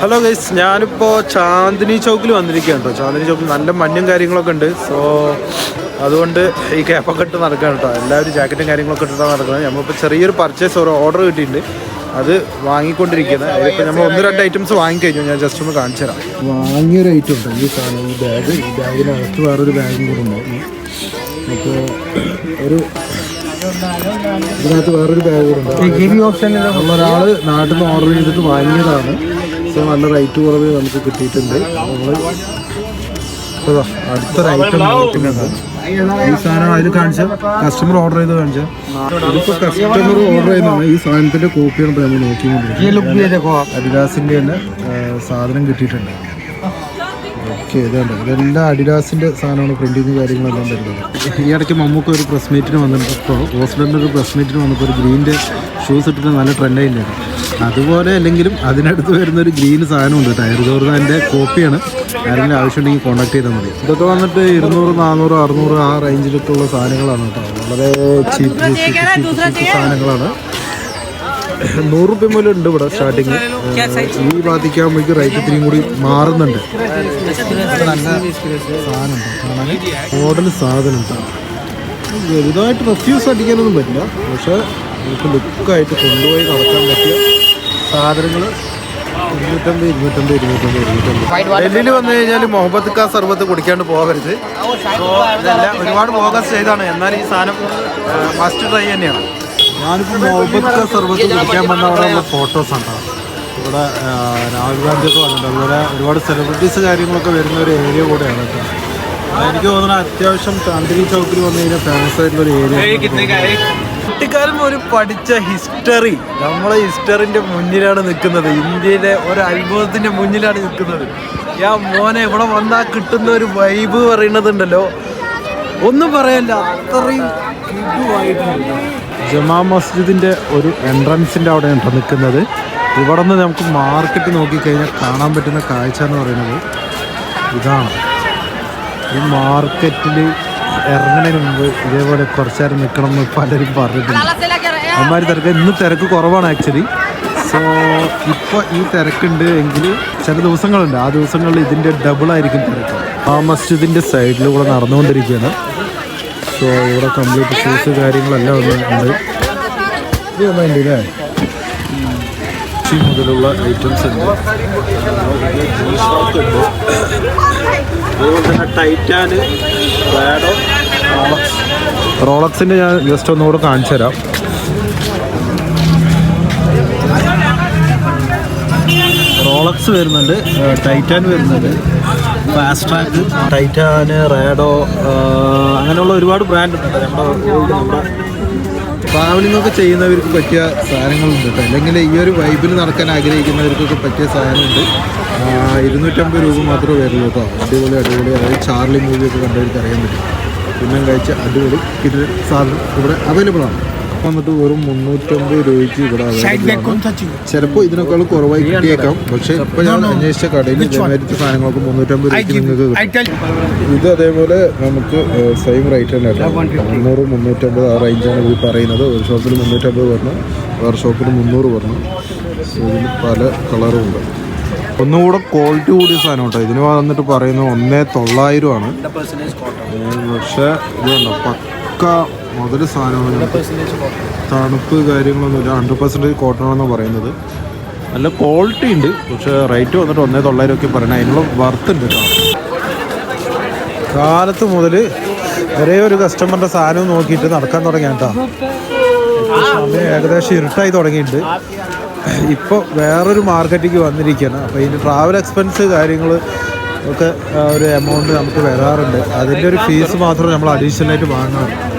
Hello guys ഞാനിപ്പോൾ ചാന്ദിനി ചൗക്കിൽ വന്നിരിക്കുകയാണ് കേട്ടോ ചാന്ദിനി ചൗക്കിൽ നല്ല മഞ്ഞും കാര്യങ്ങളൊക്കെ ഉണ്ട്. സോ അതുകൊണ്ട് ഈ ക്യാപ്പൊക്കെ ഇട്ട് നടക്കുകയാണ് കേട്ടോ എല്ലാവരും ജാക്കറ്റും കാര്യങ്ങളൊക്കെ ഇട്ടിട്ടാണ് നടക്കുന്നത്. നമ്മളിപ്പോൾ ചെറിയൊരു പർച്ചേസ് ഒരു ഓർഡർ കിട്ടിയിട്ടുണ്ട്. അത് വാങ്ങിക്കൊണ്ടിരിക്കുന്നത് അതിപ്പോൾ നമ്മൾ ഒന്ന് രണ്ട് ഐറ്റംസ് വാങ്ങിക്കഴിഞ്ഞു. ഞാൻ ജസ്റ്റ് ഒന്ന് കാണിച്ചു തരാം. വാങ്ങിയൊരു ഐറ്റം ഉണ്ട്. ഈ സാധനം ഈ ബാഗ് ഈ ബാഗിനകത്ത് വേറൊരു ബാഗും കൂടെ ഉണ്ടായിരുന്നു അപ്പോൾ ഒരു ഇതിനകത്ത് വേറൊരു ബാഗ് കൂടെ ഉണ്ട്. നമ്മളൊരാൾ നാട്ടിൽ നിന്ന് ഓർഡർ ചെയ്തിട്ട് വാങ്ങിയതാണ്. സോ നല്ല റേറ്റ് കുറവ് നമുക്ക് കിട്ടിയിട്ടുണ്ട്. നമ്മൾ ഇതാ, അടുത്തൊരു ഐറ്റം നോക്കുന്നുണ്ട് ഈ സാധനം അതിൽ കാണിച്ച കസ്റ്റമർ ഓർഡർ ചെയ്ത് കാണിച്ച. ഇതിപ്പോ കസ്റ്റമർ ഓർഡർ ചെയ്യുന്നതാണ്. ഈ സാധനത്തിന്റെ കോപ്പിയാണ് ഇപ്പൊ നമ്മൾ നോക്കിക്കൊണ്ടിരിക്കുന്നത്. അഡിഡാസിന്റെ തന്നെ സാധനം കിട്ടിയിട്ടുണ്ട്. ഓക്കെ ഇതുണ്ട് ഇതെല്ലാം അഡിഡാസിന്റെ സാധനമാണ്. പ്രിന്റിങ് കാര്യങ്ങളെല്ലാം വരുന്നത്. ഈ ഇടയ്ക്ക് മമ്മൂക്ക് ഒരു പ്രസ് മീറ്റിന് വന്നിപ്പോൾ ഹോസ്പിറ്റലിന്റെ ഒരു പ്രസ് മീറ്റിന് വന്നപ്പോൾ ഒരു ഗ്രീന്റെ ഷൂസ് ഇട്ടിട്ട് നല്ല ട്രെൻഡായില്ലായിരുന്നു അതുപോലെ അല്ലെങ്കിലും അതിനടുത്ത് വരുന്ന ഒരു ഗ്രീൻ സാധനമുണ്ട്. ടയർ ജോർദാന്റെ കോപ്പിയാണ്. ആരെങ്കിലും ആവശ്യമുണ്ടെങ്കിൽ കോൺടാക്ട് ചെയ്താൽ മതി. ഇതൊക്കെ വന്നിട്ട് ഇരുന്നൂറ് നാനൂറ് അറുന്നൂറ് ആ റേഞ്ചിലൊക്കെ ഉള്ള സാധനങ്ങളാണ് കേട്ടോ. വളരെ ചീപ്പ് സാധനങ്ങളാണ്. നൂറ് റുപ്യ മുതൽ ഉണ്ട് ഇവിടെ സ്റ്റാർട്ടിങ് ഈ ബാധിക്കാകുമ്പോഴേക്ക് റേറ്റ് ഇത്തിരിയും കൂടി മാറുന്നുണ്ട്. നല്ല സാധനം മോഡൽ സാധനം വലുതായിട്ട് റെഫ്യൂസ് അടിക്കാനൊന്നും പറ്റില്ല. പക്ഷെ നമുക്ക് ലുക്കായിട്ട് കൊണ്ടുപോയി നടക്കാൻ പറ്റിയ സാധനങ്ങൾ ഇരുന്നൂറ്റമ്പത് ഇരുന്നൂറ്റമ്പത് ഇരുന്നൂറ്റമ്പത് ഇരുന്നൂറ്റമ്പത്. ഡൽഹിയിൽ വന്നു കഴിഞ്ഞാൽ മുഹബത്ത് കാ സർബത്ത് കുടിക്കാണ്ട് പോകരുത് സോ ഇതെല്ലാം ഒരുപാട് ഫോക്കസ് ചെയ്താണ്. എന്നാൽ ഈ സാധനം ഫസ്റ്റ് ട്രൈ തന്നെയാണ്. ഞാനിപ്പോൾ മുഹബത്ത് കാ സർബത്ത് കുടിക്കാൻ വന്ന അവിടെയുള്ള ഫോട്ടോസ് ആണ് ഇവിടെ രാഹുൽ ഗാന്ധിയൊക്കെ വന്നിട്ടുണ്ട്. അതുപോലെ ഒരുപാട് സെലിബ്രിറ്റീസ് കാര്യങ്ങളൊക്കെ വരുന്ന ഒരു ഏരിയ കൂടെയാണ് എനിക്ക് തോന്നുന്നത് അത്യാവശ്യം ചാന്ദിനി ചൗക്കിൽ വന്നു കഴിഞ്ഞാൽ ഫേമസ് ആയിട്ടുള്ള ഒരു ഏരിയ കുട്ടിക്കാലം ഒരു പഠിച്ച ഹിസ്റ്ററി നമ്മളെ ഹിസ്റ്ററിന്റെ മുന്നിലാണ് നിൽക്കുന്നത്. ഇന്ത്യയിലെ ഒരു അത്ഭുതത്തിന്റെ മുന്നിലാണ് നിൽക്കുന്നത്. ഞാൻ മോനെ ഇവിടെ വന്നാൽ കിട്ടുന്ന ഒരു വൈബ് പറയുന്നതുണ്ടല്ലോ. ഒന്നും പറയല്ല അത്രയും ജമാ മസ്ജിദിന്റെ ഒരു എൻട്രൻസിന്റെ അവിടെ നിൽക്കുന്നത്. ഇവിടെ നിന്ന് നമുക്ക് മാർക്കറ്റ് നോക്കിക്കഴിഞ്ഞാൽ കാണാൻ പറ്റുന്ന കാഴ്ച എന്ന് പറയുന്നത് ഇതാണ്. ഈ മാർക്കറ്റിൽ ഇറങ്ങുന്നതിന് മുമ്പ് ഇതേപോലെ കുറച്ച് നേരം നിൽക്കണം എന്ന് പലരും പറഞ്ഞിട്ടുണ്ട്. അമ്മമാര് തിരക്ക് ഇന്ന് തിരക്ക് കുറവാണ് ആക്ച്വലി സോ ഇപ്പോൾ ഈ തിരക്കുണ്ട് എങ്കിൽ ചില ദിവസങ്ങളുണ്ട്. ആ ദിവസങ്ങളിൽ ഇതിന്റെ ഡബിൾ ആയിരിക്കും തിരക്ക്. ആ മസ്ജിദിന്റെ സൈഡിലൂടെ നടന്നുകൊണ്ടിരിക്കുകയാണ്. സോ ഇവിടെ കംപ്ലീറ്റ് ഷൂസ് കാര്യങ്ങളെല്ലാം ഉണ്ട്. ഇത് അല്ലേ മുതലുള്ള ഐറ്റംസ് ഉണ്ട്. അതുപോലെ തന്നെ ടൈറ്റാന് റാഡോ റോളക്സ് ഞാൻ ജസ്റ്റ് ഒന്നുകൂടെ കാണിച്ചു തരാം. റോളക്സ് വരുന്നുണ്ട് ടൈറ്റാൻ വരുന്നുണ്ട്. ഫാസ്റ്റ് ട്രാക്ക് ടൈറ്റാന് റേഡോ അങ്ങനെയുള്ള ഒരുപാട് ബ്രാൻഡ് ഉണ്ട് നമ്മുടെ നമ്മുടെ ട്രാവലിംഗ് ഒക്കെ ചെയ്യുന്നവർക്ക് പറ്റിയ സാധനങ്ങളുണ്ട് കേട്ടോ. അല്ലെങ്കിൽ ഈ ഒരു വൈബിൽ നടക്കാൻ ആഗ്രഹിക്കുന്നവർക്കൊക്കെ പറ്റിയ സാധനമുണ്ട്. ഇരുന്നൂറ്റമ്പത് രൂപ മാത്രമേ വരുള്ളൂ കേട്ടോ. അടിപൊളി അടിപൊളി. അതായത് ചാർലി മൂവിയൊക്കെ കണ്ടവർക്ക് അറിയാൻ പറ്റും. പിന്നെ കഴിച്ച അടിപൊളി. ഇത് സാധനം ഇവിടെ അവൈലബിൾ ആണ്. വന്നിട്ട് വെറും മുന്നൂറ്റമ്പത് രൂപയ്ക്ക് ഇവിടെ ചിലപ്പോൾ ഇതിനേക്കാൾ കുറവായി കിട്ടിയേക്കാം. പക്ഷെ ഇപ്പൊ ഞാൻ അന്വേഷിച്ച കടയിൽ ഇതേമാതിരി സാധനങ്ങൾക്ക് മുന്നൂറ്റമ്പത് രൂപയ്ക്ക് നിങ്ങൾക്ക് കിട്ടും. ഇത് അതേപോലെ നമുക്ക് സെയിം റേറ്റ് തന്നെ മുന്നൂറ് മുന്നൂറ്റമ്പത് ആ റേഞ്ചാണ് ഈ പറയുന്നത്. ഒരു ഷോപ്പിൽ മുന്നൂറ്റമ്പത് പറഞ്ഞു വേറെ ഷോപ്പിൽ മുന്നൂറ് പറഞ്ഞു ഇതിന് പല കളറും ഉണ്ട്. ഒന്നുകൂടെ ക്വാളിറ്റി കൂടിയ സാധനം കേട്ടോ. ഇതിന് വന്നിട്ട് പറയുന്നത് ഒന്നേ തൊള്ളായിരം ആണ്. പക്ഷേ ഇതുണ്ടോ പക്ക മുതൽ സാധനമാണ് തണുപ്പ് തണുപ്പ് കാര്യങ്ങളൊന്നുമില്ല ഹൺഡ്രഡ് പെർസെന്റേജ് കോട്ടൺ ആണെന്ന് പറയുന്നത്. നല്ല ക്വാളിറ്റി ഉണ്ട്. പക്ഷേ റേറ്റ് വന്നിട്ട് ഒന്നേ തൊള്ളായിരം ഒക്കെ പറയണം. അതിനുള്ള വർത്ത് ഉണ്ട് കേട്ടോ. കാലത്ത് മുതൽ ഒരേ ഒരു കസ്റ്റമറിന്റെ സാധനം നോക്കിയിട്ട് നടക്കാൻ തുടങ്ങിയ കേട്ടോ. ഏകദേശം ഇരുട്ടായി തുടങ്ങിയിട്ടുണ്ട്. ഇപ്പോൾ വേറൊരു മാർക്കറ്റിലേക്ക് വന്നിരിക്കുകയാണ്. അപ്പോൾ ഇതിന്റെ ട്രാവൽ എക്സ്പെൻസ് കാര്യങ്ങൾ ഒക്കെ ഒരു എമൗണ്ട് നമുക്ക് വരാറുണ്ട്. അതിന്റെ ഒരു ഫീസ് മാത്രം. നമ്മൾ അഡീഷണലായിട്ട് വാങ്ങണം വാങ്ങാറുള്ളൂ